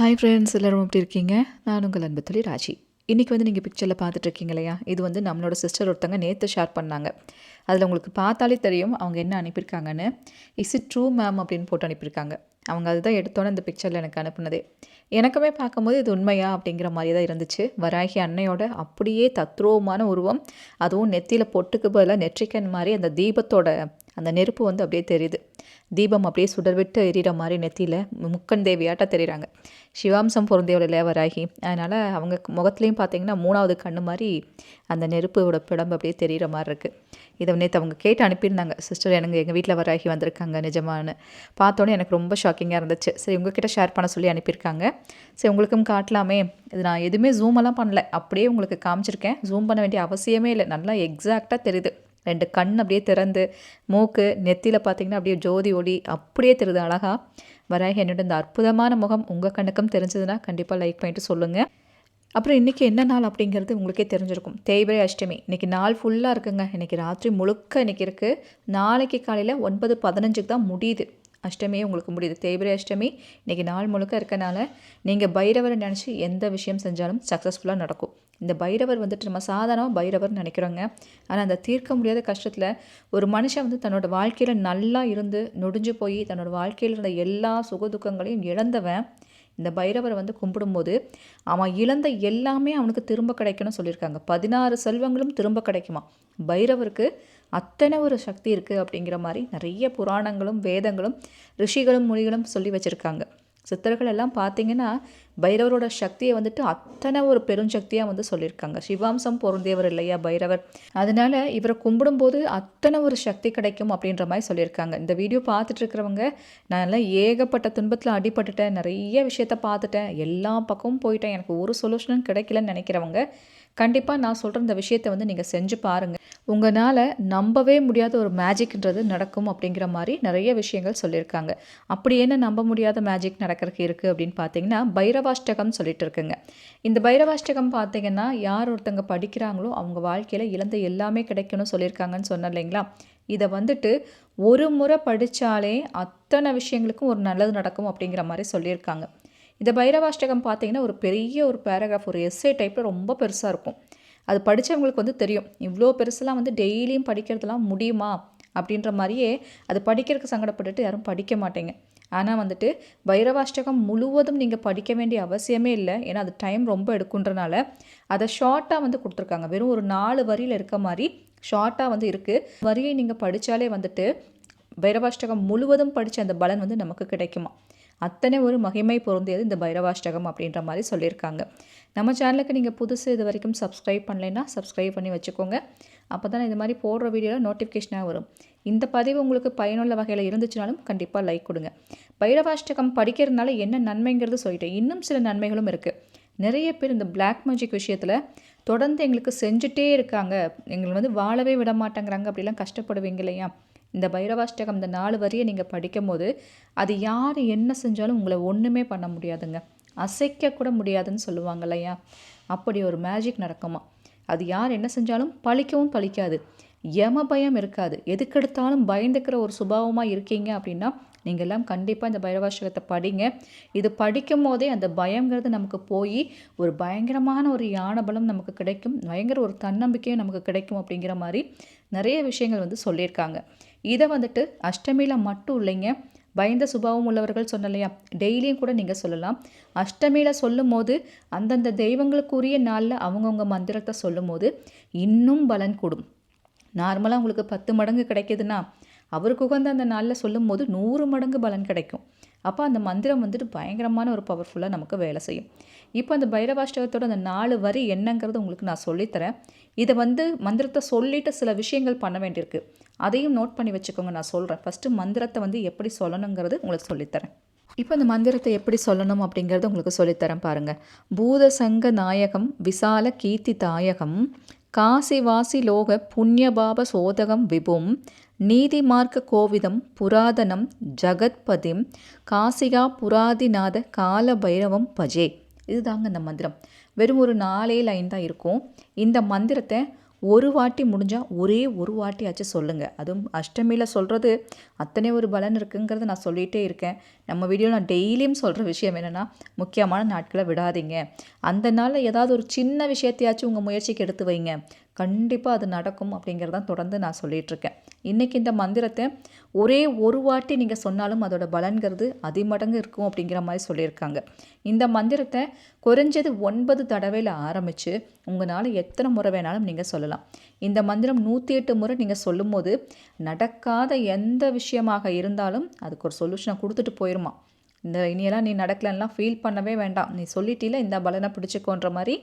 Hi friends எல்லோரும் எப்படி இருக்கீங்க? நான் உங்கள் அன்புத்தொழி ராஜி. இன்றைக்கி வந்து நீங்கள் பிக்சரில் பார்த்துட்ருக்கீங்க இல்லையா? இது வந்து நம்மளோட சிஸ்டர் ஒருத்தவங்க நேற்று ஷேர் பண்ணாங்க. அதில் உங்களுக்கு பார்த்தாலே தெரியும் அவங்க என்ன அனுப்பியிருக்காங்கன்னு. இஸ் இட் ட்ரூ மேம் அப்படின்னு போட்டு அனுப்பியிருக்காங்க. அவங்க அதுதான் எடுத்தோன்னே இந்த பிக்சரில் எனக்கு அனுப்புனதே. எனக்குமே பார்க்கும்போது இது உண்மையா அப்படிங்கிற மாதிரி தான் இருந்துச்சு. வராகி அன்னையோட அப்படியே தத்ரூபமான உருவம். அதுவும் நெத்தியில் பொட்டுக்கு பதிலாக நெற்றிக்கன் மாதிரி அந்த தீபத்தோட அந்த நெருப்பு வந்து அப்படியே தெரியுது. தீபம் அப்படியே சுடர் விட்டு எரியிற மாதிரி நெத்தியில் முக்கன் தேவியாட்ட தெரியுறாங்க. சிவாம்சம் பொருந்தியவள் லேவராகி அதனால் அவங்க முகத்துலேயும் பார்த்தீங்கன்னா மூணாவது கண்ணு மாதிரி அந்த நெருப்போட பிடம்பு அப்படியே தெரிகிற மாதிரி இருக்குது இதை நேற்று அவங்க கேட்டு அனுப்பியிருந்தாங்க. சிஸ்டர் எனக்கு எங்கள் வீட்டில் வராகி வந்திருக்காங்க நிஜமானு பார்த்தோன்னே எனக்கு ரொம்ப ஷாக்கிங்காக இருந்துச்சு. சரி உங்ககிட்ட ஷேர் பண்ண சொல்லி அனுப்பியிருக்காங்க. சரி உங்களுக்கும் காட்டலாமே. இது நான் எதுவுமே ஜூமெல்லாம் பண்ணல. அப்படியே உங்களுக்கு காமிச்சிருக்கேன். ஜூம் பண்ண வேண்டிய அவசியமே இல்லை. நல்லா எக்ஸாக்டாக தெரியுது. ரெண்டு கண் அப்படியே திறந்து மூக்கு நெத்தியில் பார்த்தீங்கன்னா அப்படியே ஜோதி ஒளி அப்படியே தெரியுது அழகாக வராகி என்னோட இந்த அற்புதமான முகம் உங்கள் கண்ணுக்கும் தெரிஞ்சதுன்னா கண்டிப்பாக லைக் பண்ணிட்டு சொல்லுங்கள் அப்புறம் இன்றைக்கி என்ன நாள் அப்படிங்கிறது உங்களுக்கே தெரிஞ்சிருக்கும். தேய்பிரை அஷ்டமி. இன்றைக்கி நாள் ஃபுல்லாக இருக்குங்க. இன்றைக்கி ராத்திரி முழுக்க இன்றைக்கி இருக்குது நாளைக்கு காலையில் ஒன்பது பதினஞ்சுக்கு தான் முடியுது. அஷ்டமியே உங்களுக்கு முடியுது. தேய்பிரை அஷ்டமி இன்றைக்கி நாள் முழுக்க இருக்கனால நீங்கள் பைரவரை நினச்சி எந்த விஷயம் செஞ்சாலும் சக்ஸஸ்ஃபுல்லாக நடக்கும். இந்த பைரவர் வந்துட்டு நம்ம சாதாரணமாக பைரவர்னு நினைக்கிறோங்க. ஆனால் அந்த தீர்க்க முடியாத கஷ்டத்தில் ஒரு மனுஷன் வந்து தன்னோட வாழ்க்கையில் நல்லா இருந்து நொடிஞ்சு போய் தன்னோட வாழ்க்கையில் இருந்த எல்லா சுகதுக்கங்களையும் இழந்தவன் இந்த பைரவரை வந்து கும்பிடும்போது அவன் இழந்த எல்லாமே அவனுக்கு திரும்ப கிடைக்கணும்னு சொல்லியிருக்காங்க. பதினாறு செல்வங்களும் திரும்ப கிடைக்குமா பைரவருக்கு அத்தனை ஒரு சக்தி இருக்குது அப்படிங்கிற மாதிரி நிறைய புராணங்களும் வேதங்களும் ரிஷிகளும் மொழிகளும் சொல்லி வச்சுருக்காங்க. சித்தர்கள் எல்லாம் பார்த்தீங்கன்னா பைரவரோட சக்தியை வந்துட்டு அத்தனை ஒரு பெருஞ்சக்தியாக வந்து சொல்லியிருக்காங்க. சிவாம்சம் பொருந்தியவர் இல்லையா பைரவர்? அதனால இவரை கும்பிடும்போது அத்தனை ஒரு சக்தி கிடைக்கும் அப்படின்ற மாதிரி சொல்லியிருக்காங்க. இந்த வீடியோ பார்த்துட்டு இருக்கிறவங்க நான் எல்லாம் ஏகப்பட்ட துன்பத்தில் அடிபட்டுட்டேன் நிறைய விஷயத்த பார்த்துட்டேன் எல்லா பக்கமும் போயிட்டேன் எனக்கு ஒரு சொல்யூஷனும் கிடைக்கலன்னு நினைக்கிறவங்க கண்டிப்பாக நான் சொல்கிற இந்த விஷயத்தை வந்து நீங்கள் செஞ்சு பாருங்கள் உங்களால் நம்பவே முடியாத ஒரு மேஜிக்ன்றது நடக்கும் அப்படிங்கிற மாதிரி நிறைய விஷயங்கள் சொல்லியிருக்காங்க. அப்படி என்ன நம்ப முடியாத மேஜிக் நடக்கிறதுக்கு இருக்குது அப்படின்னு பார்த்தீங்கன்னா பைரவாஷ்டகம் சொல்லிட்டு இருக்குங்க. இந்த பைரவாஷ்டகம் பார்த்தீங்கன்னா யார் ஒருத்தங்க படிக்கிறாங்களோ அவங்க வாழ்க்கையில் இழந்த எல்லாமே கிடைக்கணும்னு சொல்லியிருக்காங்கன்னு சொன்னேன் இல்லைங்களா? இதை வந்துட்டு ஒரு முறை படித்தாலே அத்தனை விஷயங்களுக்கும் ஒரு நல்லது நடக்கும் அப்படிங்கிற மாதிரி சொல்லியிருக்காங்க. இந்த பைரவாஷ்டகம் பார்த்தீங்கன்னா ஒரு பெரிய ஒரு பேராகிராஃப் ஒரு எஸ்ஏ டைப்பில் ரொம்ப பெருசாக இருக்கும். அது படித்தவங்களுக்கு வந்து தெரியும். இவ்வளோ பெருசெல்லாம் வந்து டெய்லியும் படிக்கிறதுலாம் முடியுமா? அப்படின்ற மாதிரியே அது படிக்கிறதுக்கு சங்கடப்பட்டுட்டு யாரும் படிக்க மாட்டேங்க. ஆனால் வந்துட்டு பைரவாஷ்டகம் முழுவதும் நீங்கள் படிக்க வேண்டிய அவசியமே இல்லை. ஏன்னா அது டைம் ரொம்ப எடுக்குன்றனால அதை ஷார்ட்டாக வந்து கொடுத்துருக்காங்க. வெறும் ஒரு நாலு வரியில் இருக்க மாதிரி ஷார்ட்டாக வந்து இருக்குது வரியை நீங்கள் படித்தாலே வந்துட்டு பைரவாஷ்டகம் முழுவதும் படித்த அந்த பலன் வந்து நமக்கு கிடைக்குமா? அத்தனை ஒரு மகிமை பொருந்தியது இந்த பைரவாஷ்டகம் அப்படின்ற மாதிரி சொல்லியிருக்காங்க. நம்ம சேனலுக்கு நீங்கள் புதுசு இது வரைக்கும் சப்ஸ்கிரைப் பண்ணலைன்னா சப்ஸ்கிரைப் பண்ணி வச்சுக்கோங்க. அப்போ தான் இது மாதிரி போடுற வீடியோவில் நோட்டிஃபிகேஷனாக வரும். இந்த பதிவு உங்களுக்கு பயனுள்ள வகையில் இருந்துச்சுனாலும் கண்டிப்பாக லைக் கொடுங்க. பைரவாஷ்டகம் படிக்கிறதுனால என்ன நன்மைங்கிறது சொல்லிட்டேன். இன்னும் சில நன்மைகளும் இருக்குது நிறைய பேர் இந்த பிளாக் மேஜிக் விஷயத்தில் தொடர்ந்து எங்களுக்கு செஞ்சுட்டே இருக்காங்க. எங்களை வந்து வாழவே விட மாட்டேங்கிறாங்க. அப்படிலாம் கஷ்டப்படுவீங்க இல்லையா? இந்த பைரவாஷ்டகம் இந்த நாலு வரியை நீங்கள் படிக்கும் போது அது யார் என்ன செஞ்சாலும் உங்களை ஒன்றுமே பண்ண முடியாதுங்க. அசைக்க கூட முடியாதுன்னு சொல்லுவாங்க இல்லையா? அப்படி ஒரு மேஜிக் நடக்குமா? அது யார் என்ன செஞ்சாலும் பழிக்கவும் பழிக்காது. எம பயம் இருக்காது. எதுக்கெடுத்தாலும் பயந்துக்கிற ஒரு சுபாவமாக இருக்கீங்க அப்படின்னா நீங்கள் எல்லாம் கண்டிப்பாக இந்த பைரவாஷ்டகத்தை படிங்க. இது படிக்கும் போதே அந்த பயங்கிறது நமக்கு போய் ஒரு பயங்கரமான ஒரு யானை பலம் நமக்கு கிடைக்கும். பயங்கர ஒரு தன்னம்பிக்கையும் நமக்கு கிடைக்கும் அப்படிங்கிற மாதிரி நிறைய விஷயங்கள் வந்து சொல்லியிருக்காங்க. இதை வந்துட்டு அஷ்டமியில் மட்டும் இல்லைங்க. பயந்த சுபாவம் உள்ளவர்கள் சொன்னலையா? டெய்லியும் கூட நீங்கள் சொல்லலாம். அஷ்டமியில் சொல்லும் போது அந்தந்த தெய்வங்களுக்குரிய நாளில் அவங்கவுங்க மந்திரத்தை சொல்லும் போது இன்னும் பலன் கூடும். நார்மலாக உங்களுக்கு பத்து மடங்கு கிடைக்கிதுன்னா அவருக்கு உகந்த அந்த நாளில் சொல்லும் போது நூறு மடங்கு பலன் கிடைக்கும். அப்போ அந்த மந்திரம் வந்துட்டு பயங்கரமான ஒரு பவர்ஃபுல்லாக நமக்கு வேலை செய்யும். இப்போ அந்த பைரவாஷ்டகத்தோட அந்த நாலு வரி என்னங்கிறது உங்களுக்கு நான் சொல்லித்தரேன். இதை வந்து மந்திரத்தை சொல்லிட்டு சில விஷயங்கள் பண்ண வேண்டியிருக்கு. அதையும் நோட் பண்ணி வச்சுக்கோங்க நான் சொல்கிறேன் ஃபஸ்ட்டு மந்திரத்தை வந்து எப்படி சொல்லணுங்கிறது உங்களுக்கு சொல்லித்தரேன். இப்போ இந்த மந்திரத்தை எப்படி சொல்லணும் அப்படிங்கிறது உங்களுக்கு சொல்லித்தரேன் பாருங்கள் பூதசங்க நாயகம் விசால கீர்த்தி தாயகம் காசிவாசி லோக புண்ணியபாப சோதகம் விபும் நீதிமார்க்க கோவிதம் புராதனம் ஜகத்பதிம் காசிகா புராதிநாத கால பைரவம் பஜே. இதுதாங்க இந்த மந்திரம். வெறும் ஒரு நாலே லைன் தான் இருக்கும். இந்த மந்திரத்தை ஒரு வாட்டி முடிஞ்சால் ஒரே ஒரு வாட்டியாச்சும் சொல்லுங்கள் அதுவும் அஷ்டமியில் சொல்கிறது அத்தனை ஒரு பலன் இருக்குங்கிறத நான் சொல்லிகிட்டே இருக்கேன். நம்ம வீடியோவில் நான் டெய்லியும் சொல்கிற விஷயம் என்னென்னா முக்கியமான நாட்களை விடாதீங்க. அந்த நாளில் ஏதாவது ஒரு சின்ன விஷயத்தையாச்சும் உங்கள் முயற்சிக்கு எடுத்து வைங்க. கண்டிப்பாக அது நடக்கும் அப்படிங்கிறதான் தொடர்ந்து நான் சொல்லிகிட்ருக்கேன் இன்றைக்கி இந்த மந்திரத்தை ஒரே ஒரு வாட்டி நீங்கள் சொன்னாலும் அதோட பலன்கிறது அதிமடங்கு இருக்கும் அப்படிங்கிற மாதிரி சொல்லியிருக்காங்க. இந்த மந்திரத்தை குறைஞ்சது ஒன்பது தடவையில் ஆரம்பித்து உங்களால் எத்தனை முறை வேணாலும் நீங்கள் சொல்லலாம். இந்த மந்திரம் நூற்றி எட்டு முறை நீங்கள் சொல்லும்போது நடக்காத எந்த விஷயமாக இருந்தாலும் அதுக்கு ஒரு சொல்யூஷனை கொடுத்துட்டு போயிருமா? இந்த இனியெல்லாம் நீ நடக்கலன்னா ஃபீல் பண்ணவே வேண்டாம். நீ சொல்லிட்டீல இந்த பலனை பிடிச்சிக்கோன்ற மாதிரி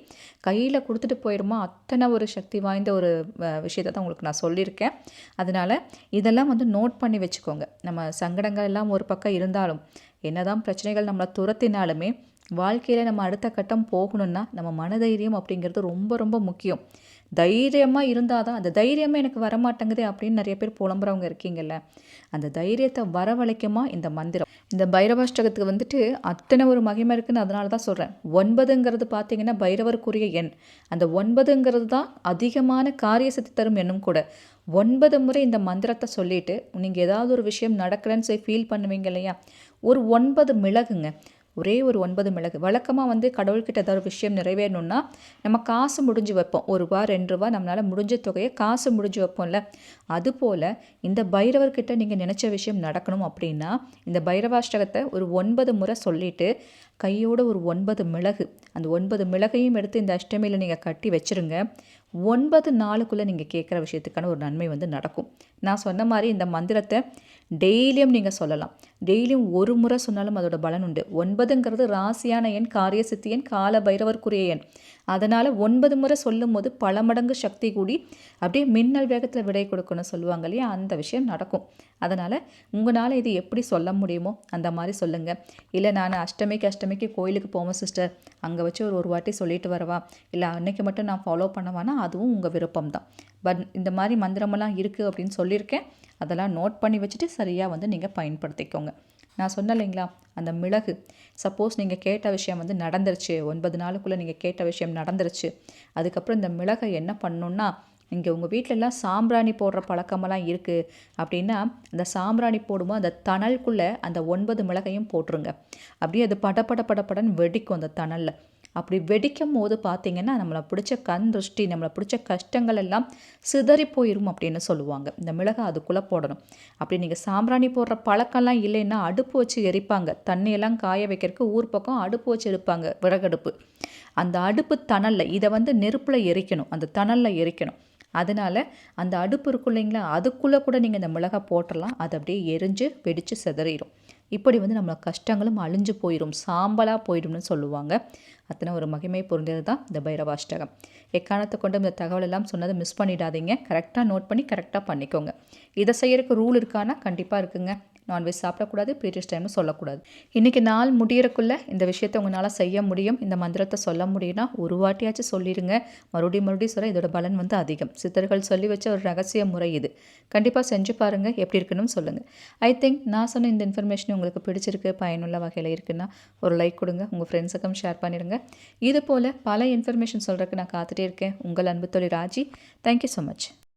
கையில் கொடுத்துட்டு போயிடுமா அத்தனை ஒரு சக்தி வாய்ந்த ஒரு விஷயத்தை தான் உங்களுக்கு நான் சொல்லியிருக்கேன். அதனால் இதெல்லாம் வந்து நோட் பண்ணி வச்சுக்கோங்க. நம்ம சங்கடங்கள் எல்லாம் ஒரு பக்கம் இருந்தாலும் என்னதான் பிரச்சனைகள் நம்மளை துரத்தினாலுமே வாழ்க்கையில் நம்ம அடுத்த கட்டம் போகணுன்னா நம்ம மனதைரியம் அப்படிங்கிறது ரொம்ப ரொம்ப முக்கியம். தைரியமாக இருந்தால் தான் அந்த தைரியமே எனக்கு வரமாட்டேங்குது அப்படின்னு நிறைய பேர் புலம்புறவங்க இருக்கீங்கல்ல. அந்த தைரியத்தை வரவழைக்குமா இந்த மந்திரம்? இந்த பைரவாஷ்டகத்துக்கு வந்துட்டு அத்தனை ஒரு மகிமை இருக்குன்னு அதனால தான் சொல்கிறேன் ஒன்பதுங்கிறது பார்த்தீங்கன்னா பைரவருக்குரிய எண். அந்த ஒன்பதுங்கிறது தான் அதிகமான காரிய சக்தி தரும் எண்ணும் கூட. ஒன்பது முறை இந்த மந்திரத்தை சொல்லிவிட்டு நீங்கள் ஏதாவது ஒரு விஷயம் நடக்கலைன்னு சொல்லி ஃபீல் பண்ணுவீங்க இல்லையா? ஒரு ஒன்பது மிளகுங்க. ஒரே ஒரு ஒன்பது மிளகு. வழக்கமாக வந்து கடவுள்கிட்ட ஏதாவது விஷயம் நிறைவேறணும்னா நம்ம காசு முடிஞ்சு வைப்போம். ஒரு ரூபா ரெண்டு ரூபா நம்மளால் முடிஞ்ச தொகையை காசு முடிஞ்சு வைப்போம்ல. அதுபோல் இந்த பைரவர்கிட்ட நீங்கள் நினச்ச விஷயம் நடக்கணும் அப்படின்னா இந்த பைரவாஷ்டகத்தை ஒரு ஒன்பது முறை சொல்லிவிட்டு கையோட ஒரு ஒன்பது மிளகு. அந்த ஒன்பது மிளகையும் எடுத்து இந்த அஷ்டமியில் நீங்கள் கட்டி வச்சுருங்க. ஒன்பது நாளுக்குள்ளே நீங்கள் கேட்குற விஷயத்துக்கான ஒரு நன்மை வந்து நடக்கும். நான் சொன்ன மாதிரி இந்த மந்திரத்தை டெய்லியும் நீங்கள் சொல்லலாம். டெய்லியும் ஒரு முறை சொன்னாலும் அதோட பலன் உண்டு. ஒன்பதுங்கிறது ராசியான எண் காரிய சித்தி எண் கால பைரவர்க்குரிய எண். அதனால் ஒன்பது முறை சொல்லும் போது பல மடங்கு சக்தி கூடி அப்படியே மின்னல் வேகத்தில் விடை கொடுக்கணும்னு சொல்லுவாங்க இல்லையா? அந்த விஷயம் நடக்கும். அதனால் உங்களால் இது எப்படி சொல்ல முடியுமோ அந்த மாதிரி சொல்லுங்கள் இல்லை நான் அஷ்டமிக்கு அஷ்டமி அஷ்டமிக்கு கோயிலுக்கு போவோம் சிஸ்டர் அங்கே வச்சு ஒரு ஒரு வாட்டி சொல்லிட்டு வரவா? இல்லை அன்னைக்கு மட்டும் நான் ஃபாலோ பண்ணவானா? அதுவும் உங்கள் விருப்பம் தான் பட் இந்த மாதிரி மந்திரமெல்லாம் இருக்குது அப்படின்னு சொல்லியிருக்கேன். அதெல்லாம் நோட் பண்ணி வச்சுட்டு சரியாக வந்து நீங்கள் பயன்படுத்திக்கோங்க. நான் சொன்னேன் இல்லைங்களா அந்த மிளகு. சப்போஸ் நீங்கள் கேட்ட விஷயம் வந்து நடந்துருச்சு. ஒன்பது நாளுக்குள்ளே நீங்கள் கேட்ட விஷயம் நடந்துருச்சு. அதுக்கப்புறம் இந்த மிளகை என்ன பண்ணணுன்னா இங்கே உங்கள் வீட்டிலலாம் சாம்பிராணி போடுற பழக்கமெல்லாம் இருக்குது அப்படின்னா அந்த சாம்பிராணி போடும்போது அந்த தணலுக்குள்ளே அந்த ஒன்பது மிளகையும் போட்டுருங்க. அப்படியே அது பட பட படப்படன்னு வெடிக்கும் அந்த தணலில். அப்படி வெடிக்கும் போது பார்த்தீங்கன்னா நம்மளை பிடிச்ச கண் திருஷ்டி நம்மளை பிடிச்ச கஷ்டங்கள் எல்லாம் சிதறி போயிடும் அப்படின்னு சொல்லுவாங்க. இந்த மிளகை அதுக்குள்ளே போடணும். அப்படி நீங்கள் சாம்பிராணி போடுற பழக்கம்லாம் இல்லைன்னா அடுப்பு வச்சு எரிப்பாங்க. தண்ணியெல்லாம் காய வைக்கிறதுக்கு ஊர் பக்கம் அடுப்பு வச்சு எரிப்பாங்க விறகடுப்பு. அந்த அடுப்பு தணலில் இதை வந்து நெருப்பில் எரிக்கணும். அந்த தணலில் எரிக்கணும். அதனால் அந்த அடுப்பு இருக்கும் இல்லைங்களா? அதுக்குள்ளே கூட நீங்கள் இந்த மிளகா போட்டுடலாம் அது அப்படியே எரிஞ்சு வெடித்து சிதறிடும். இப்படி வந்து நம்மளோட கஷ்டங்களும் அழிஞ்சு போயிடும் சாம்பலாக போயிடும்னு சொல்லுவாங்க. அத்தனை ஒரு மகிமை புரிந்தது தான் இந்த பைரவாஷ்டகம். எக்காரணத்தை கொண்டு இந்த தகவல் எல்லாம் சொன்னதை மிஸ் பண்ணிடாதீங்க. கரெக்டாக நோட் பண்ணி கரெக்டாக பண்ணிக்கோங்க. இதை செய்கிறக்கு ரூல் இருக்கானா கண்டிப்பாக இருக்குங்க. நான்வெஜ் சாப்பிடக்கூடாது பீரியட்ஸ் டைம்னு சொல்லக்கூடாது. இன்றைக்கி நாள் முடியறக்குள்ளே இந்த விஷயத்தை உங்களால் செய்ய முடியும். இந்த மந்திரத்தை சொல்ல முடியும்னா ஒரு வாட்டியாச்சும் சொல்லிடுங்க மறுபடியும் மறுபடியும் சொல்ல இதோட பலன் வந்து அதிகம். சித்தர்கள் சொல்லி வச்ச ஒரு ரகசிய முறை இது. கண்டிப்பாக செஞ்சு பாருங்கள் எப்படி இருக்குன்னு சொல்லுங்கள் ஐ திங்க் நான் சொன்ன இந்த இன்ஃபர்மேஷன் உங்களுக்கு பிடிச்சிருக்கு பயனுள்ள வகையில் இருக்குன்னா ஒரு லைக் கொடுங்க உங்கள் ஃப்ரெண்ட்ஸுக்கும் ஷேர் பண்ணிடுங்க. இது போல் பல இன்ஃபர்மேஷன் சொல்கிறதுக்கு நான் காத்துட்டே இருக்கேன். உங்கள் அன்பு தொழில் ராஜி. Thank you so much